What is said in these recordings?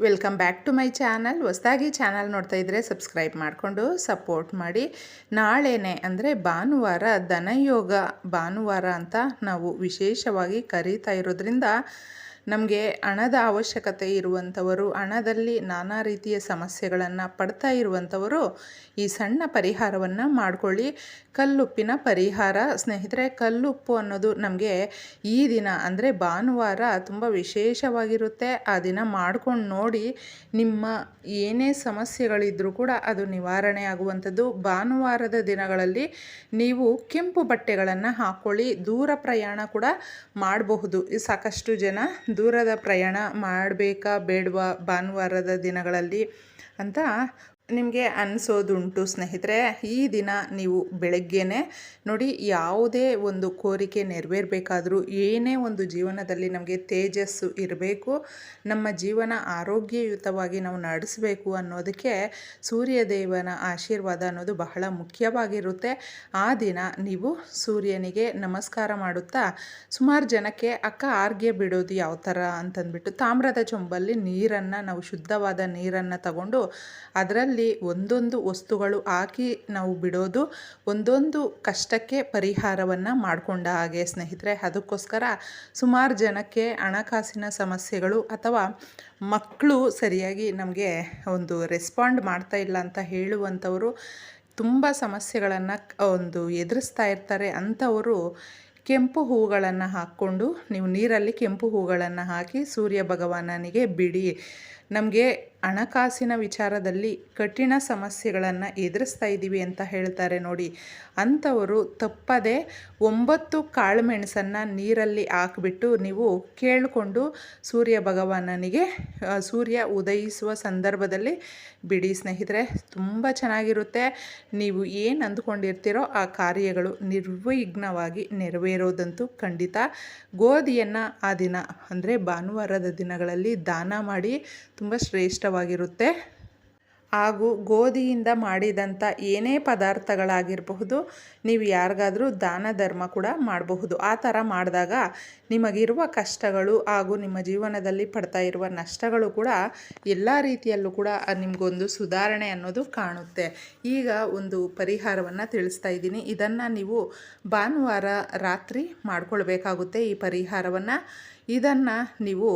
Welcome back to my channel ಹೊಸದಾಗಿ channel ನೋಡ್ತಾ ಇದ್ದರೆ ಸಬ್ಸ್ಕ್ರೈಬ್ ಮಾಡಿಕೊಂಡು ಸಪೋರ್ಟ್ ಮಾಡಿ. ನಾಳೆನೆ ಅಂದರೆ ಭಾನುವಾರ ಧನಯೋಗ ಭಾನುವಾರ ಅಂತ ನಾವು ವಿಶೇಷವಾಗಿ ಕರೀತಾ ಇರೋದ್ರಿಂದ ನಮಗೆ ಹಣದ ಅವಶ್ಯಕತೆ ಇರುವಂಥವರು, ಹಣದಲ್ಲಿ ನಾನಾ ರೀತಿಯ ಸಮಸ್ಯೆಗಳನ್ನು ಪಡ್ತಾ ಇರುವಂಥವರು ಈ ಸಣ್ಣ ಪರಿಹಾರವನ್ನು ಮಾಡಿಕೊಳ್ಳಿ. ಕಲ್ಲುಪ್ಪಿನ ಪರಿಹಾರ. ಸ್ನೇಹಿತರೆ, ಕಲ್ಲುಪ್ಪು ಅನ್ನೋದು ನಮಗೆ ಈ ದಿನ ಅಂದರೆ ಭಾನುವಾರ ತುಂಬ ವಿಶೇಷವಾಗಿರುತ್ತೆ. ಆ ದಿನ ಮಾಡ್ಕೊಂಡು ನೋಡಿ ನಿಮ್ಮ ಏನೇ ಸಮಸ್ಯೆಗಳಿದ್ದರೂ ಕೂಡ ಅದು ನಿವಾರಣೆ ಆಗುವಂಥದ್ದು. ಭಾನುವಾರದ ದಿನಗಳಲ್ಲಿ ನೀವು ಕೆಂಪು ಬಟ್ಟೆಗಳನ್ನು ಹಾಕ್ಕೊಳ್ಳಿ ದೂರ ಪ್ರಯಾಣ ಕೂಡ ಮಾಡಬಹುದು. ಸಾಕಷ್ಟು ಜನ ದೂರದ ಪ್ರಯಾಣ ಮಾಡಬೇಕಾ ಬೇಡವಾ ಭಾನುವಾರದ ದಿನಗಳಲ್ಲಿ ಅಂತ ನಿಮಗೆ ಅನಿಸೋದುಂಟು ಸ್ನೇಹಿತರೆ, ಈ ದಿನ ನೀವು ಬೆಳಗ್ಗೆನೇ ನೋಡಿ ಯಾವುದೇ ಒಂದು ಕೋರಿಕೆ ನೆರವೇರಬೇಕಾದರೂ ಏನೇ ಒಂದು ಜೀವನದಲ್ಲಿ ನಮಗೆ ತೇಜಸ್ಸು ಇರಬೇಕು, ನಮ್ಮ ಜೀವನ ಆರೋಗ್ಯಯುತವಾಗಿ ನಾವು ನಡೆಸಬೇಕು ಅನ್ನೋದಕ್ಕೆ ಸೂರ್ಯದೇವನ ಆಶೀರ್ವಾದ ಅನ್ನೋದು ಬಹಳ ಮುಖ್ಯವಾಗಿರುತ್ತೆ. ಆ ದಿನ ನೀವು ಸೂರ್ಯನಿಗೆ ನಮಸ್ಕಾರ ಮಾಡುತ್ತಾ, ಸುಮಾರು ಜನಕ್ಕೆ ಅಕ್ಕ, ಆರ್ಗೆ ಬಿಡೋದು ಯಾವ ಥರ? ಅಂತಂದ್ಬಿಟ್ಟು ತಾಮ್ರದ ಚೊಂಬಲ್ಲಿ ನೀರನ್ನು, ನಾವು ಶುದ್ಧವಾದ ನೀರನ್ನು ತಗೊಂಡು, ಅದರಲ್ಲಿ ಒಂದೊಂದು ವಸ್ತುಗಳು ಹಾಕಿ ನಾವು ಬಿಡೋದು ಒಂದೊಂದು ಕಷ್ಟಕ್ಕೆ ಪರಿಹಾರವನ್ನು ಮಾಡಿಕೊಂಡ ಹಾಗೆ ಸ್ನೇಹಿತರೆ. ಅದಕ್ಕೋಸ್ಕರ ಸುಮಾರು ಜನಕ್ಕೆ ಹಣಕಾಸಿನ ಸಮಸ್ಯೆಗಳು ಅಥವಾ ಮಕ್ಕಳು ಸರಿಯಾಗಿ ನಮಗೆ ಒಂದು ರೆಸ್ಪಾಂಡ್ ಮಾಡ್ತಾ ಇಲ್ಲ ಅಂತ ಹೇಳುವಂಥವರು ತುಂಬ ಸಮಸ್ಯೆಗಳನ್ನು ಒಂದು ಎದುರಿಸ್ತಾ ಇರ್ತಾರೆ. ಅಂಥವರು ಕೆಂಪು ಹೂಗಳನ್ನು ಹಾಕ್ಕೊಂಡು ನೀವು ನೀರಲ್ಲಿ ಕೆಂಪು ಹೂಗಳನ್ನು ಹಾಕಿ ಸೂರ್ಯ ಭಗವಾನನಿಗೆ ಬಿಡಿ. ನಮಗೆ ಹಣಕಾಸಿನ ವಿಚಾರದಲ್ಲಿ ಕಠಿಣ ಸಮಸ್ಯೆಗಳನ್ನು ಎದುರಿಸ್ತಾ ಇದ್ದೀವಿ ಅಂತ ಹೇಳ್ತಾರೆ ನೋಡಿ. ಅಂಥವರು ತಪ್ಪದೆ ಒಂಬತ್ತು ಕಾಳುಮೆಣಸನ್ನು ನೀರಲ್ಲಿ ಹಾಕಿಬಿಟ್ಟು ನೀವು ಕೇಳಿಕೊಂಡು ಸೂರ್ಯ ಭಗವಾನನಿಗೆ ಸೂರ್ಯ ಉದಯಿಸುವ ಸಂದರ್ಭದಲ್ಲಿ ಬಿಡಿ ಸ್ನೇಹಿತರೆ, ತುಂಬ ಚೆನ್ನಾಗಿರುತ್ತೆ. ನೀವು ಏನು ಅಂದ್ಕೊಂಡಿರ್ತೀರೋ ಆ ಕಾರ್ಯಗಳು ನಿರ್ವಿಘ್ನವಾಗಿ ನೆರವೇರೋದಂತೂ ಖಂಡಿತ. ಗೋಧಿಯನ್ನು ಆ ದಿನ, ಅಂದರೆ ಭಾನುವಾರದ ದಿನಗಳಲ್ಲಿ ದಾನ ಮಾಡಿ ತುಂಬ ಶ್ರೇಷ್ಠವಾಗಿರುತ್ತೆ ಹಾಗೂ ಗೋಧಿಯಿಂದ ಮಾಡಿದಂಥ ಏನೇ ಪದಾರ್ಥಗಳಾಗಿರಬಹುದು, ನೀವು ಯಾರಿಗಾದರೂ ದಾನ ಧರ್ಮ ಕೂಡ ಮಾಡಬಹುದು. ಆ ಥರ ಮಾಡಿದಾಗ ನಿಮಗಿರುವ ಕಷ್ಟಗಳು ಹಾಗೂ ನಿಮ್ಮ ಜೀವನದಲ್ಲಿ ಪಡ್ತಾ ಇರುವ ನಷ್ಟಗಳು ಕೂಡ ಎಲ್ಲ ರೀತಿಯಲ್ಲೂ ಕೂಡ ನಿಮಗೊಂದು ಸುಧಾರಣೆ ಅನ್ನೋದು ಕಾಣುತ್ತೆ. ಈಗ ಒಂದು ಪರಿಹಾರವನ್ನು ತಿಳಿಸ್ತಾ ಇದ್ದೀನಿ. ಇದನ್ನು ನೀವು ಭಾನುವಾರ ರಾತ್ರಿ ಮಾಡಿಕೊಳ್ಬೇಕಾಗುತ್ತೆ ಈ ಪರಿಹಾರವನ್ನು. ಇದನ್ನು ನೀವು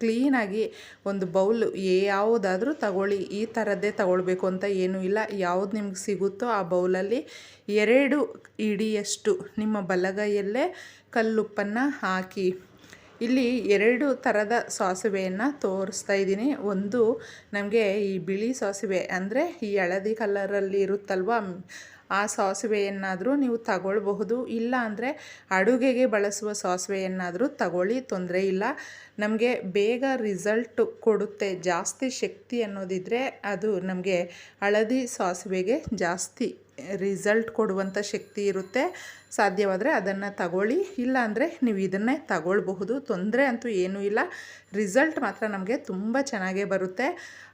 ಕ್ಲೀನಾಗಿ ಒಂದು ಬೌಲ್ ಯಾವುದಾದ್ರೂ ತಗೊಳ್ಳಿ, ಈ ಥರದ್ದೇ ತಗೊಳ್ಬೇಕು ಅಂತ ಏನೂ ಇಲ್ಲ. ಯಾವುದು ನಿಮ್ಗೆ ಸಿಗುತ್ತೋ ಆ ಬೌಲಲ್ಲಿ ಎರಡು ಇಡಿಯಷ್ಟು ನಿಮ್ಮ ಬಲಗೈಯಲ್ಲೇ ಕಲ್ಲುಪ್ಪನ್ನು ಹಾಕಿ ಇಲ್ಲಿ ಎರಡು ಥರದ ಸಾಸಿವೆಯನ್ನು ತೋರಿಸ್ತಾ ಇದ್ದೀನಿ. ಒಂದು ನಮಗೆ ಈ ಬಿಳಿ ಸಾಸಿವೆ ಅಂದರೆ ಈ ಹಳದಿ ಕಲರಲ್ಲಿ ಇರುತ್ತಲ್ವ? ಆ ಸಾಸಿವೆಯನ್ನಾದರೂ ನೀವು ತಗೊಳ್ಬಹುದು. ಇಲ್ಲ ಅಂದರೆ ಅಡುಗೆಗೆ ಬಳಸುವ ಸಾಸಿವೆಯನ್ನಾದರೂ ತಗೊಳ್ಳಿ, ತೊಂದರೆ ಇಲ್ಲ. ನಮಗೆ ಬೇಗ ರಿಸಲ್ಟ್ ಕೊಡುತ್ತೆ. ಜಾಸ್ತಿ ಶಕ್ತಿ ಅನ್ನೋದಿದ್ದರೆ ಅದು ನಮಗೆ ಹಳದಿ ಸಾಸಿವೆಗೆ ಜಾಸ್ತಿ ರಿಸಲ್ಟ್ ಕೊಡುವಂಥ ಶಕ್ತಿ ಇರುತ್ತೆ. ಸಾಧ್ಯವಾದರೆ ಅದನ್ನು ತಗೊಳ್ಳಿ. ಇಲ್ಲಾಂದರೆ ನೀವು ಇದನ್ನೇ ತಗೊಳ್ಬಹುದು. ತೊಂದರೆ ಅಂತೂ ಏನೂ ಇಲ್ಲ. ರಿಸಲ್ಟ್ ಮಾತ್ರ ನಮಗೆ ತುಂಬ ಚೆನ್ನಾಗೇ ಬರುತ್ತೆ.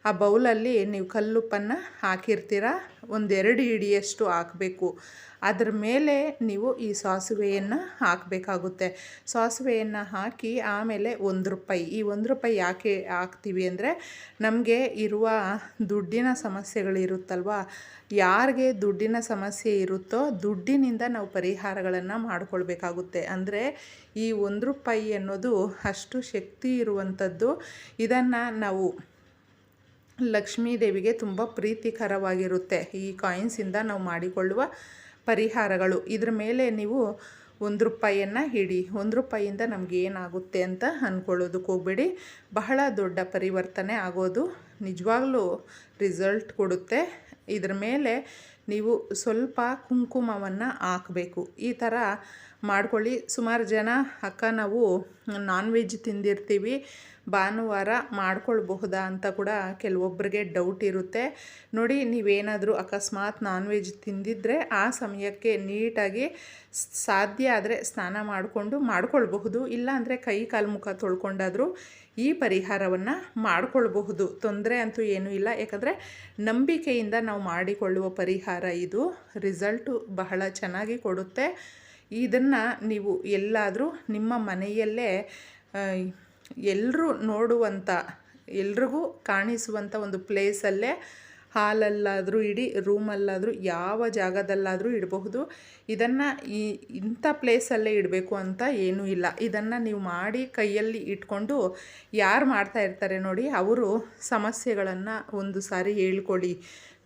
ಆ ಬೌಲಲ್ಲಿ ನೀವು ಕಲ್ಲುಪ್ಪನ್ನು ಹಾಕಿರ್ತೀರ? ಒಂದೆರಡು ಹಿಡಿಯಷ್ಟು ಹಾಕಬೇಕು. ಅದರ ಮೇಲೆ ನೀವು ಈ ಸಾಸಿವೆಯನ್ನು ಹಾಕಬೇಕಾಗುತ್ತೆ. ಸಾಸಿವೆಯನ್ನು ಹಾಕಿ ಆಮೇಲೆ ಒಂದು ರೂಪಾಯಿ, ಈ ಒಂದು ರೂಪಾಯಿ ಯಾಕೆ ಹಾಕ್ತೀವಿ ಅಂದರೆ ನಮಗೆ ಇರುವ ದುಡ್ಡಿನ ಸಮಸ್ಯೆಗಳಿರುತ್ತಲ್ವ ಯಾರಿಗೆ ದುಡ್ಡಿನ ಸಮಸ್ಯೆ ಇರುತ್ತೋ ದುಡ್ಡಿನಿಂದ ನಾವು ಪರಿಹಾರಗಳನ್ನು ಮಾಡಿಕೊಳ್ಬೇಕಾಗುತ್ತೆ. ಅಂದರೆ ಈ ಒಂದು ರೂಪಾಯಿ ಅನ್ನೋದು ಅಷ್ಟು ಶಕ್ತಿ ಇರುವಂಥದ್ದು ಇದನ್ನು ನಾವು ಲಕ್ಷ್ಮೀ ದೇವಿಗೆ ತುಂಬ ಪ್ರೀತಿಕರವಾಗಿರುತ್ತೆ. ಈ ಕಾಯಿನ್ಸಿಂದ ನಾವು ಮಾಡಿಕೊಳ್ಳುವ ಪರಿಹಾರಗಳು. ಇದ್ರ ಮೇಲೆ ನೀವು ಒಂದು ರೂಪಾಯಿಯನ್ನು ಹಿಡಿ, ಒಂದು ರೂಪಾಯಿಯಿಂದ ನಮಗೆ ಏನಾಗುತ್ತೆ ಅಂತ ಅಂದ್ಕೊಳ್ಳೋದಕ್ಕೆ ಹೋಗಬೇಡಿ. ಬಹಳ ದೊಡ್ಡ ಪರಿವರ್ತನೆ ಆಗೋದು ನಿಜವಾಗ್ಲೂ ರಿಸಲ್ಟ್ ಕೊಡುತ್ತೆ. ಇದ್ರ ಮೇಲೆ ನೀವು ಸ್ವಲ್ಪ ಕುಂಕುಮವನ್ನು ಹಾಕಬೇಕು. ಈ ಥರ ಮಾಡ್ಕೊಳ್ಳಿ. ಸುಮಾರು ಜನ ಅಕ್ಕ ನಾವು ನಾನ್ ವೆಜ್ ತಿಂದಿರ್ತೀವಿ. ಭಾನುವಾರ ಮಾಡ್ಕೊಳ್ಬಹುದಾ ಅಂತ ಕೂಡ ಕೆಲವೊಬ್ಬರಿಗೆ ಡೌಟ್ ಇರುತ್ತೆ. ನೋಡಿ, ನೀವೇನಾದರೂ ಅಕಸ್ಮಾತ್ ನಾನ್ ವೆಜ್ ತಿಂದಿದ್ದರೆ ಆ ಸಮಯಕ್ಕೆ ನೀಟಾಗಿ ಸಾಧ್ಯ ಆದರೆ ಸ್ನಾನ ಮಾಡಿಕೊಂಡು ಮಾಡ್ಕೊಳ್ಬಹುದು. ಇಲ್ಲ ಅಂದರೆ ಕೈ ಕಾಲು ಮುಖ ತೊಳ್ಕೊಂಡಾದರೂ ಈ ಪರಿಹಾರವನ್ನು ಮಾಡಿಕೊಳ್ಬಹುದು. ತೊಂದರೆ ಅಂತೂ ಏನೂ ಇಲ್ಲ. ಯಾಕಂದರೆ ನಂಬಿಕೆಯಿಂದ ನಾವು ಮಾಡಿಕೊಳ್ಳುವ ಪರಿಹಾರ ಇದು. ರಿಸಲ್ಟು ಬಹಳ ಚೆನ್ನಾಗಿ ಕೊಡುತ್ತೆ. ಇದನ್ನು ನೀವು ಎಲ್ಲಾದರೂ ನಿಮ್ಮ ಮನೆಯಲ್ಲೇ ಎಲ್ಲರೂ ನೋಡುವಂಥ ಎಲ್ರಿಗೂ ಕಾಣಿಸುವಂಥ ಒಂದು ಪ್ಲೇಸಲ್ಲೇ ಹಾಲಲ್ಲಾದರೂ ಇಡಿ, ರೂಮಲ್ಲಾದರೂ ಯಾವ ಜಾಗದಲ್ಲಾದರೂ ಇಡಬಹುದು. ಇದನ್ನು ಈ ಇಂಥ ಪ್ಲೇಸಲ್ಲೇ ಇಡಬೇಕು ಅಂತ ಏನೂ ಇಲ್ಲ. ಇದನ್ನು ನೀವು ಮಾಡಿ ಕೈಯಲ್ಲಿ ಇಟ್ಕೊಂಡು ಯಾರು ಮಾಡ್ತಾ ಇರ್ತಾರೆ ನೋಡಿ, ಅವರು ಸಮಸ್ಯೆಗಳನ್ನು ಒಂದು ಸಾರಿ ಹೇಳ್ಕೊಳ್ಳಿ.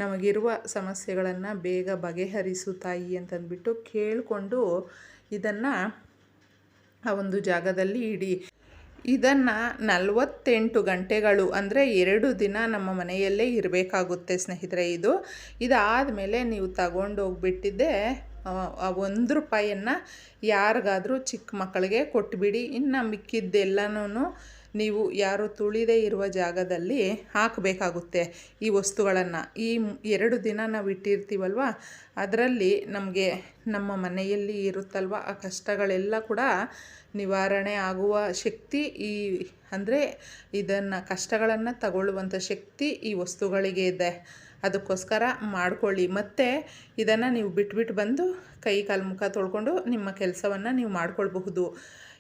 ನಮಗಿರುವ ಸಮಸ್ಯೆಗಳನ್ನು ಬೇಗ ಬಗೆಹರಿಸು ತಾಯಿ ಅಂತಂದ್ಬಿಟ್ಟು ಕೇಳಿಕೊಂಡು ಇದನ್ನು ಆ ಒಂದು ಜಾಗದಲ್ಲಿ ಇಡಿ. ಇದನ್ನು ನಲವತ್ತೆಂಟು ಗಂಟೆಗಳು ಅಂದರೆ ಎರಡು ದಿನ ನಮ್ಮ ಮನೆಯಲ್ಲೇ ಇರಬೇಕಾಗುತ್ತೆ ಸ್ನೇಹಿತರೆ ಇದು. ಇದಾದ ಮೇಲೆ ನೀವು ತಗೊಂಡು ಹೋಗ್ಬಿಟ್ಟಿದ್ದೆ, ಆ ಒಂದು ರೂಪಾಯಿಯನ್ನು ಯಾರಿಗಾದರೂ ಚಿಕ್ಕ ಮಕ್ಕಳಿಗೆ ಕೊಟ್ಬಿಡಿ. ಇನ್ನು ಮಿಕ್ಕಿದ್ದೆಲ್ಲನೂ ನೀವು ಯಾರು ತುಳಿದೇ ಇರುವ ಜಾಗದಲ್ಲಿ ಹಾಕಬೇಕಾಗುತ್ತೆ ಈ ವಸ್ತುಗಳನ್ನು. ಈ ಎರಡು ದಿನ ನಾವು ಇಟ್ಟಿರ್ತೀವಲ್ವ? ಅದರಲ್ಲಿ ನಮಗೆ ನಮ್ಮ ಮನೆಯಲ್ಲಿ ಇರುತ್ತಲ್ವ? ಆ ಕಷ್ಟಗಳೆಲ್ಲ ಕೂಡ ನಿವಾರಣೆ ಆಗುವ ಶಕ್ತಿ ಈ ಅಂದರೆ ಇದನ್ನು ಕಷ್ಟಗಳನ್ನು ತಗೊಳ್ಳುವಂಥ ಶಕ್ತಿ ಈ ವಸ್ತುಗಳಿಗೆ ಇದೆ. ಅದಕ್ಕೋಸ್ಕರ ಮಾಡ್ಕೊಳ್ಳಿ. ಮತ್ತು ಇದನ್ನು ನೀವು ಬಿಟ್ಬಿಟ್ಟು ಬಂದು ಕೈ ಕಾಲು ಮುಖ ತೊಳ್ಕೊಂಡು ನಿಮ್ಮ ಕೆಲಸವನ್ನು ನೀವು ಮಾಡ್ಕೊಳ್ಬಹುದು.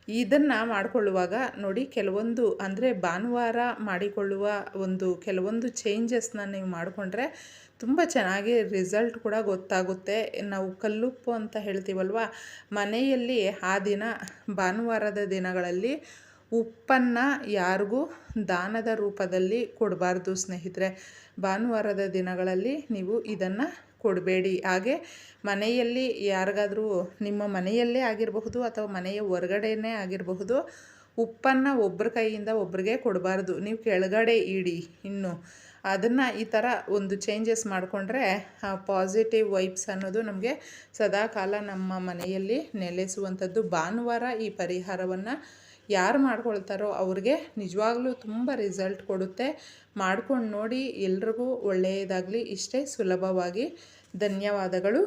ಇದನ್ನು ಮಾಡಿಕೊಳ್ಳುವಾಗ ನೋಡಿ ಕೆಲವೊಂದು ಅಂದರೆ ಭಾನುವಾರ ಮಾಡಿಕೊಳ್ಳುವ ಒಂದು ಕೆಲವೊಂದು ಚೇಂಜಸ್ನ ನೀವು ಮಾಡಿಕೊಂಡ್ರೆ ತುಂಬ ಚೆನ್ನಾಗಿ ರಿಸಲ್ಟ್ ಕೂಡ ಗೊತ್ತಾಗುತ್ತೆ. ನಾವು ಕಲ್ಲುಪ್ಪು ಅಂತ ಹೇಳ್ತೀವಲ್ವ, ಮನೆಯಲ್ಲಿ ಆ ದಿನ, ಭಾನುವಾರದ ದಿನಗಳಲ್ಲಿ ಉಪ್ಪನ್ನು ಯಾರಿಗೂ ದಾನದ ರೂಪದಲ್ಲಿ ಕೊಡಬಾರ್ದು ಸ್ನೇಹಿತರೆ. ಭಾನುವಾರದ ದಿನಗಳಲ್ಲಿ ನೀವು ಇದನ್ನು ಕೊಡಬೇಡಿ. ಹಾಗೆ ಮನೆಯಲ್ಲಿ ಯಾರಿಗಾದರೂ ನಿಮ್ಮ ಮನೆಯಲ್ಲೇ ಆಗಿರಬಹುದು ಅಥವಾ ಮನೆಯ ಹೊರಗಡೆನೇ ಆಗಿರಬಹುದು, ಉಪ್ಪನ್ನು ಒಬ್ಬರ ಕೈಯಿಂದ ಒಬ್ರಿಗೆ ಕೊಡಬಾರ್ದು. ನೀವು ಕೆಳಗಡೆ ಇಡಿ ಇನ್ನು. ಅದನ್ನು ಈ ಥರ ಒಂದು ಚೇಂಜಸ್ ಮಾಡಿಕೊಂಡ್ರೆ ಪಾಸಿಟಿವ್ ವೈಬ್ಸ್ ಅನ್ನೋದು ನಮಗೆ ಸದಾಕಾಲ ನಮ್ಮ ಮನೆಯಲ್ಲಿ ನೆಲೆಸುವಂಥದ್ದು. ಭಾನುವಾರ ಈ ಪರಿಹಾರವನ್ನು ಯಾರು ಮಾಡ್ಕೊಳ್ತಾರೋ ಅವ್ರಿಗೆ ನಿಜವಾಗ್ಲೂ ತುಂಬ ರಿಸಲ್ಟ್ ಕೊಡುತ್ತೆ. ಮಾಡ್ಕೊಂಡು ನೋಡಿ ಎಲ್ರಿಗೂ ಒಳ್ಳೆಯದಾಗಲಿ. ಇಷ್ಟೇ ಸುಲಭವಾಗಿ. ಧನ್ಯವಾದಗಳು.